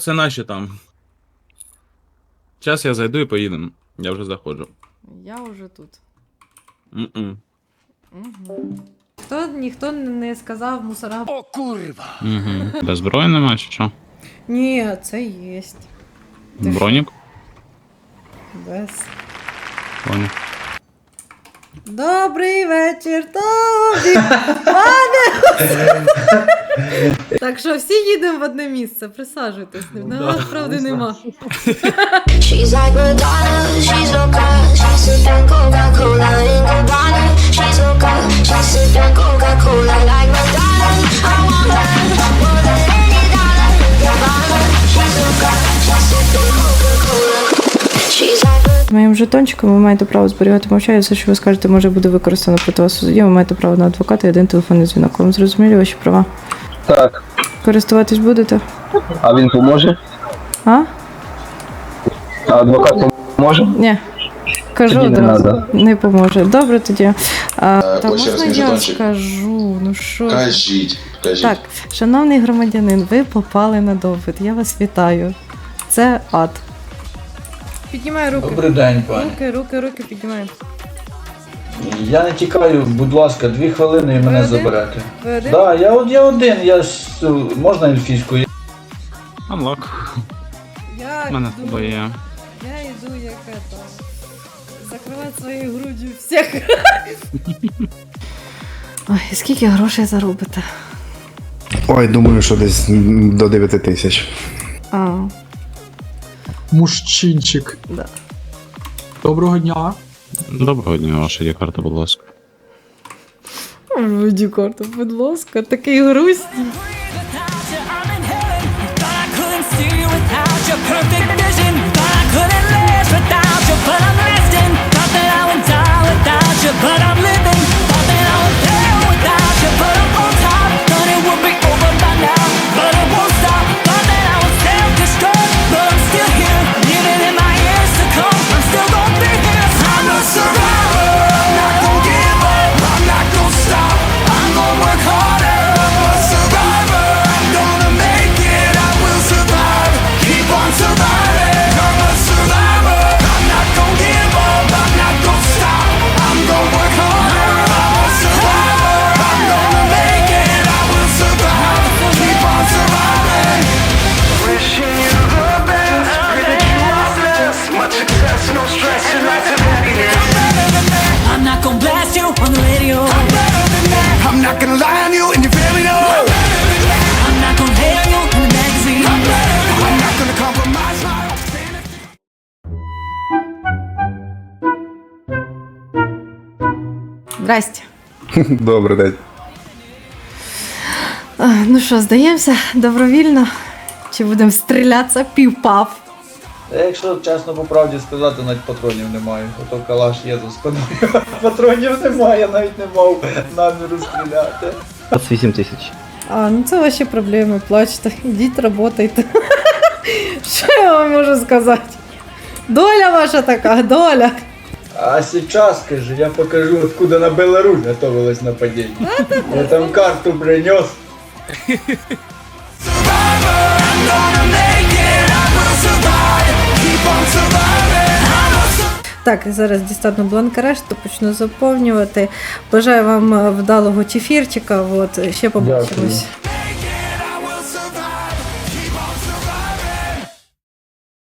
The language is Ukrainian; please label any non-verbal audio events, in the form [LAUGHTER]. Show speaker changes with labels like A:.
A: Це наші там. Зараз я зайду і поїдемо. Я вже заходжу.
B: Я вже тут.
A: М-м.
B: Угу. Хто ніхто не сказав мусора.
A: Угу. Без зброї нема чи що?
B: Ні, це єсть. Ти?
A: Бронік?
B: Без.
A: Понял.
B: Добрий вечір тобі, пане! так що всі їдемо в одне місце, присаджуйтесь. Насправді нема.
C: правди like like
B: Моїм жетончиком ви маєте право зберігати мовчання, все, що ви скажете, може буде використано проти вас у суді. Ви маєте право на адвоката і один телефонний дзвінок. Вам зрозуміли ваші права?
D: Так,
B: Користуватись будете?
D: а він поможе?
B: А?
D: А адвокат поможе?
B: Ні. Кажу
D: Тоді не
B: одразу.
D: надо.
B: Не поможе. Добре тоді. А, та
E: ось
B: можна
E: мій
B: я
E: жетончик.
B: скажу? Ну що? ж.
E: Кажіть, кажіть.
B: Так, шановний громадянин, ви попали на допит. Я вас вітаю. Це ад. Піднімай руки.
F: Добрий день, пані.
B: Руки, руки, руки піднімаємо.
F: Я не тікаю, будь ласка, дві хвилини і мене
B: один?
F: заберете.
B: Ви один?
F: Так, я, от- я один, я можна ельфійською?
A: Unlock.
B: Я
A: У мене
B: йду,
A: тобі є.
B: я йду як это. Закривати своєю груддю всіх. [LAUGHS] Ой, скільки грошей заробите?
G: Ой, думаю, що десь м, до 9 тисяч.
B: А,
H: Мужчинчик.
B: да.
H: Доброго дня.
A: Доброго дня, ваша дікарта, карта, будь ласка.
B: Дікарта, будь ласка, такий грустний. Здрасте. [LAUGHS]
G: Добрий день.
B: Ну що, здаємося добровільно? Чи будемо стрілятися пів-пав?
F: Якщо чесно по правді сказати, навіть патронів немає. Ото калаш є за спиною. [LAUGHS] Патронів немає, навіть не мав наміру стріляти.
D: 28 тисяч.
B: А, ну це ваші проблеми, плачте, ідіть работайте. [LAUGHS] Що я вам можу сказати? Доля ваша така, доля.
F: А сейчас, скажи, я покажу, откуда на Беларусь готовилось нападение. Я там карту принес.
B: Так, зараз дістану бланк арешту, почну заповнювати. Бажаю вам е, вдалого чефірчика. От, ще побачимось.
F: Дякую.